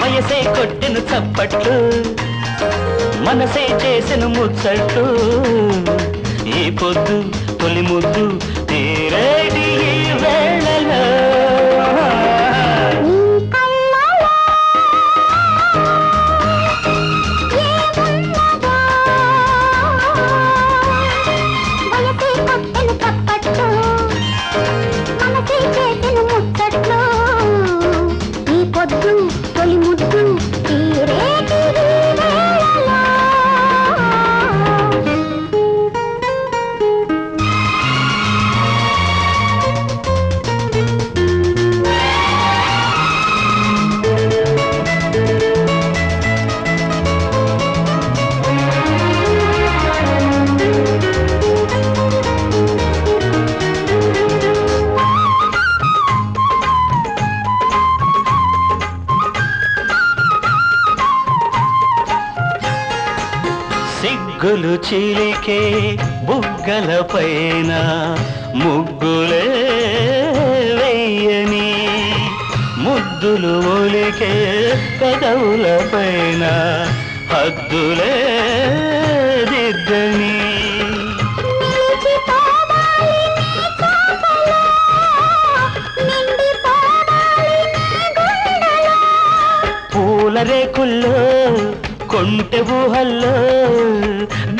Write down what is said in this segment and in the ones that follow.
వయసే కొట్టిన చప్పట్లు మనసే చేసిన ముచ్చట్లు ఈ పొద్దు తొలి ముద్దు తీరేటి వేళలో. సిగ్గులు చిలికే బుగ్గల పైన ముగ్గులే వెయ్యని ముద్దులు ఒలికే కదవుల పైన హద్దులే దిద్దని. పూల రేకుల్లో కొంటె ఊహల్లో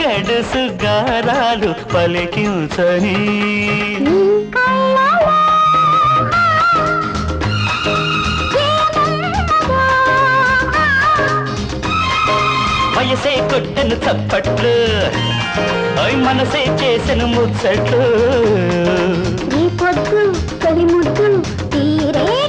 గడసు గారాలు పలికించని. నీ వయసే కొట్టను చప్పట్లు అవి మనసే చేసిన ముచ్చట్లు. ఈ పొద్దు తొలి ముద్దు తీరే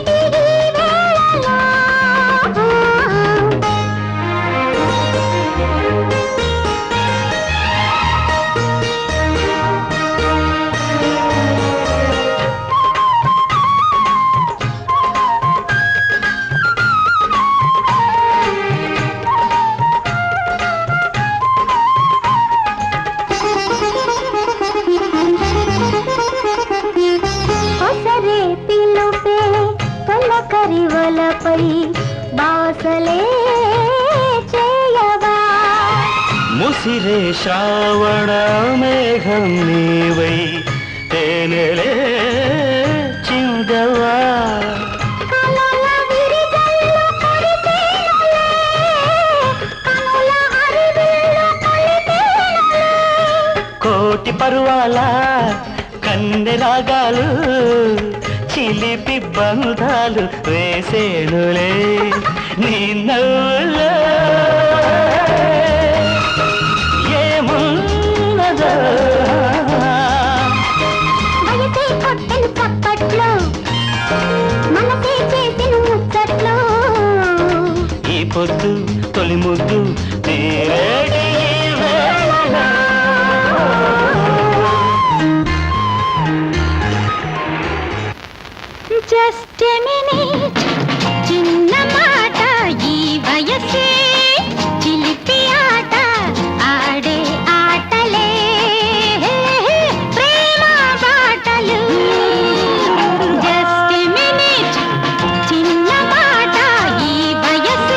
బాసలే చేయవా ముసిరే శ్రావణ మేఘం నీవై తేనెలే చిందవా. కోటి పరువాల కన్నె రాగాలు చిలిపి బంధాలు వేసేనులే నీ నవ్వులో ఏమున్నదో? వయసే కొట్టెను చప్పట్లు. మనసే చేసెను ముచ్చట్లు. ఈ పొద్దు తొలి ముద్దు